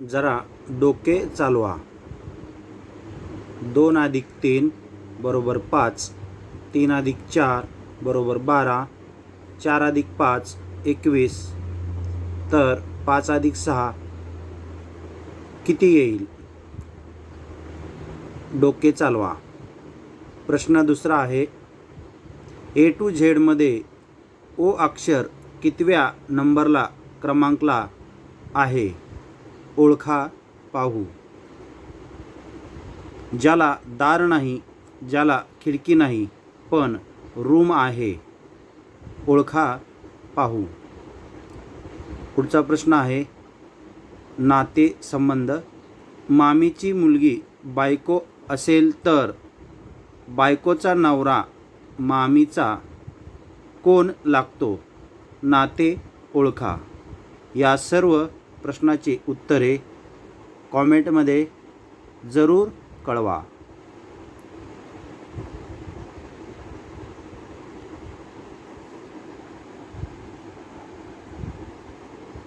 जरा डोके चालवा. दोन अधिक तीन बरोबर पाच तीन अधिक चार बरोबर बारा चार अधिक पाच एकवीस तर पाच अधिक सहा किती येईल? डोके चालवा. प्रश्न दुसरा आहे ए टू झेडमध्ये ओ अक्षर कितव्या नंबरला क्रमांकला आहे? ओळखा पाहू. ज्याला दार नाही ज्याला खिडकी नाही पण रूम आहे ओळखा पाहू. पुढचा प्रश्न आहे नाते संबंध. मामीची मुलगी बायको असेल तर बायकोचा नवरा मामीचा कोण लागतो? नाते ओळखा. या सर्व प्रश्नाची उत्तरे कॉमेंटमध्ये जरूर कळवा.